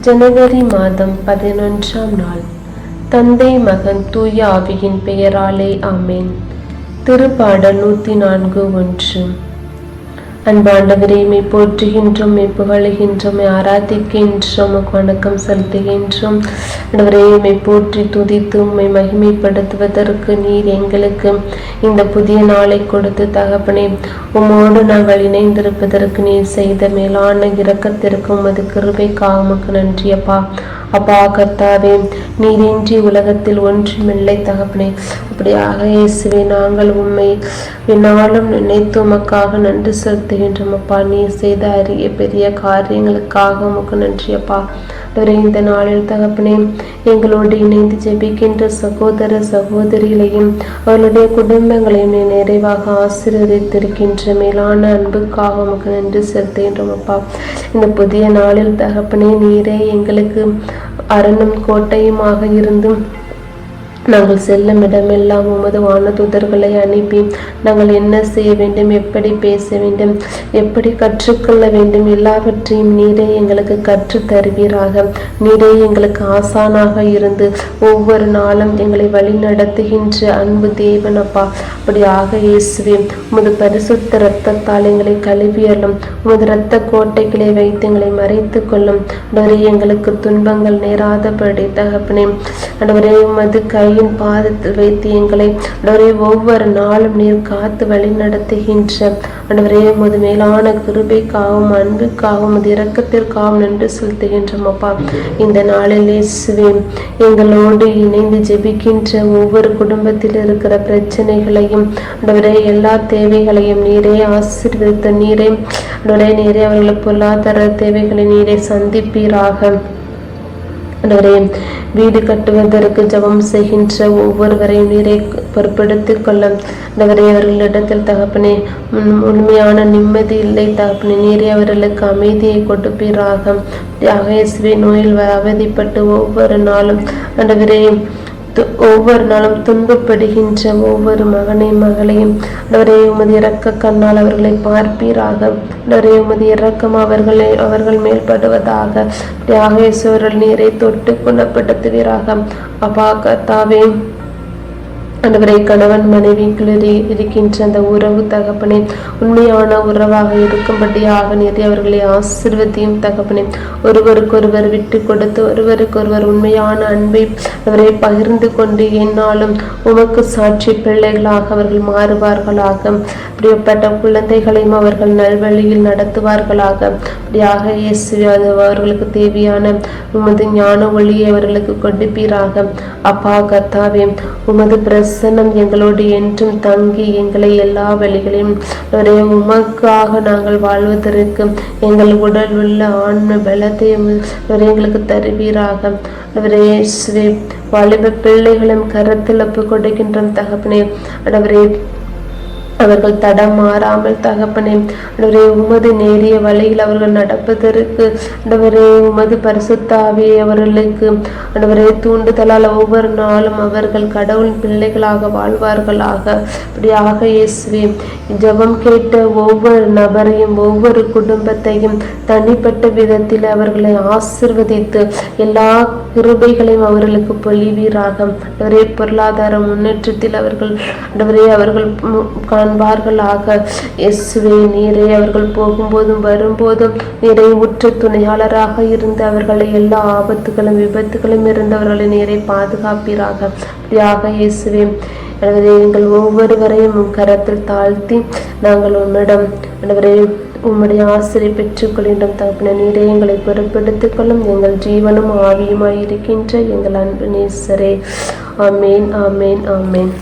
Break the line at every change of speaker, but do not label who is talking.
ஜனவரி மாதம் பதினொன்றாம் நாள். தந்தை மகன் தூய ஆவியின் பெயராலே ஆமேன். திருப்பாடல் நூற்றி நான்கு ஒன்று. அன்பாண்டவரே மெய் போற்றுகின்றோம் மெய் புகழுகின்றோம் ஆராதிக்கின்றோம் வணக்கம் செலுத்துகின்றோம். ஆண்டவரே மெய் போற்றி துதித்து உம்மை மகிமைப்படுத்துவதற்கு நீர் எங்களுக்கு இந்த புதிய நாளை கொடுத்து தகப்பனே. உம்மோடு நாங்கள் இணைந்திருப்பதற்கு நீர் செய்த மேலான இரக்கத்திற்கும் அது கிருபைக்காக உமக்கு நன்றியப்பா. அப்பா கர்த்தாவே நீரின்றி உலகத்தில் ஒன்றுமில்லை தகப்பனே. அப்படியாக இயேசுவே நாங்கள் உண்மை என்னாலும் நினைத்து உமக்காக நன்றி செலுத்துகின்றோம். அப்பா நீ செய்த அரிய பெரிய காரியங்களுக்காக உமக்கு நன்றி அப்பா. இந்த நாளில் தகப்பனே எங்களோடு இணைந்து ஜெபிக்கின்ற சகோதர சகோதரிகளையும் அவர்களுடைய குடும்பங்களையும் நீ நிறைவாக ஆசீர்வதித்திருக்கின்ற மேலான அன்புக்காக உமக்கு நன்றி செலுத்துகின்றோம் அப்பா. இந்த புதிய நாளில் தகப்பனே நீரே எங்களுக்கு அரணும் கோட்டையுமாக இருந்தும் நாங்கள் செல்லும் இடமெல்லாம் உமது வானதூதர்களை அனுப்பி நாங்கள் என்ன செய்ய வேண்டும் எப்படி பேச வேண்டும் எப்படி கற்றுக்கொள்ள வேண்டும் எல்லாவற்றையும் நீரே எங்களுக்கு கற்றுத் தருவீராக. நீரே எங்களுக்கு ஆசானாக இருந்து ஒவ்வொரு நாளும் எங்களை வழி நடத்துகின்ற அன்பு தேவனப்பா அப்படியாக இயேசுவே உமது பரிசுத்த இரத்தத்தால் எங்களை கழுவியலும் உமது இரத்த கோட்டைகளை வைத்து எங்களை மறைத்து கொள்ளும் எங்களுக்கு துன்பங்கள் நேராதபடி தகப்பனே அடவரே உமது கையின் பாதத்தில் வைத்து எங்களை ஆண்டவரே ஒவ்வொரு நாளும் நீர் காத்து வழி நடத்துகின்ற ஆண்டவரே உமது மேலான கிருபைக்காகவும் அன்புக்காகவும் உமது இரக்கத்திற்காகவும் நன்றி செலுத்துகின்றோம் அப்பா. இந்த நாளில் இயேசுவே எங்களோடு இணைந்து ஜெபிக்கின்ற ஒவ்வொரு குடும்பத்தில் இருக்கிற பிரச்சனைகளையும் ஆண்டவரே எல்லா தேவைகளையும் நீரே ஆசீர்வதித்த நீரே ஆண்டவரே நீரே அவர்களுக்கு பொருளாதார தேவைகளை நீரே சந்திப்பீராக. ஆண்டவரே வீடு கட்டுவதற்கு ஜபம் செய்கின்ற ஒவ்வொருவரையும் நீரை பொறுப்படுத்திக் கொள்ள. ஆண்டவரே அவர்களிடத்தில் தகப்பனே உண்மையான நிம்மதி இல்லை தகப்பனே நீரே அவர்களுக்கு அமைதியை கொடுப்பீராக. யாகேஸ்வி நோயில் அவதிப்பட்டு ஒவ்வொரு நாளும் ஆண்டவரே ஒவ்வொரு நாளும் துன்பப்படுகின்ற ஒவ்வொரு மகனையும் மகளையும் அவரே உமது இறக்க கண்ணால் அவர்களை பார்ப்பீராக. அவரே உமது இறக்கம் அவர்களை அவர்கள் மேல்படுவதாக படுவதாக. நீரை தொட்டு குணப்படுத்துவீராக அபாகத்தாவே அன்றுவரை கணவன் மனைவிக்குள்ளே இருக்கின்ற அந்த உறவு தகப்பனே உண்மையான உறவாக இருக்கும்படியாக நிறைய அவர்களை ஆசிர்வதியும் தகப்பனே. ஒருவருக்கொருவர் விட்டு கொடுத்து ஒருவருக்கொருவர் உண்மையான அன்பை அவரை பகிர்ந்து கொண்டு என்னாலும் உமக்கு சாட்சி பிள்ளைகளாக அவர்கள் மாறுவார்களாக. அப்படிப்பட்ட குழந்தைகளையும் அவர்கள் நல்வழியில் நடத்துவார்களாக. அப்படியாக இயேசு அவர்களுக்கு தேவையான உமது ஞான ஒளியை அவர்களுக்கு கொடுப்பீராக. அப்பா கத்தாவே உமது பிரசன்னம் எங்களோடு என்றும் தங்கி எங்களை எல்லா வழிகளையும் உமக்காக நாங்கள் வாழ்வதற்கு எங்கள் உடல் உள்ள ஆன்ம பலத்தையும் எங்களுக்கு தருவீராக. அவரே வாலிப பிள்ளைகளும் கரத்தில் ஒப்பு கொடுக்கின்றோம் தகப்பனே அடவரே அவர்கள் தடம் மாறாமல் தகப்பனே ஆண்டவரே உமது நேரிய வழியில் அவர்கள் நடப்பதற்கு ஆண்டவரே உமது பரிசுத்தாவே அவர்களுக்கு ஆண்டவரே தூண்டுதலால் ஒவ்வொரு நாளும் அவர்கள் கடவுள் பிள்ளைகளாக வாழ்வார்களாக. அப்படியாக இயேசுவே ஜபம் கேட்ட ஒவ்வொரு நபரையும் ஒவ்வொரு குடும்பத்தையும் தனிப்பட்ட விதத்தில் அவர்களை ஆசிர்வதித்து எல்லா கிருபைகளையும் அவர்களுக்கு பொழிவீராக. ஆண்டவரே பொருளாதார முன்னேற்றத்தில் அவர்கள் ஆண்டவரே அவர்கள் காண்பார்களாக இயேசுவே நீரே அவர்கள் போகும்போதும் வரும்போதும் நீரை உற்ற துணையாளராக இருந்து அவர்களை எல்லா ஆபத்துகளும் விபத்துகளும் இருந்து அவர்களை நீரை பாதுகாப்பீராக. அப்படியாக இயேசுவே எனவே எங்கள் ஒவ்வொருவரையும் கரத்தில் தாழ்த்தி நாங்கள் உன்னிடம் ஆண்டவரே உம்முடைய ஆசிரியை பெற்றுக்கொள்கின்றோம் தகப்பின நீரே எங்களை பொறுப்பெடுத்துக் கொள்ளும். எங்கள் ஜீவனும் ஆவியுமாய் இருக்கின்ற எங்கள் அன்பு நேசரே ஆமேன் ஆமேன் ஆமேன்.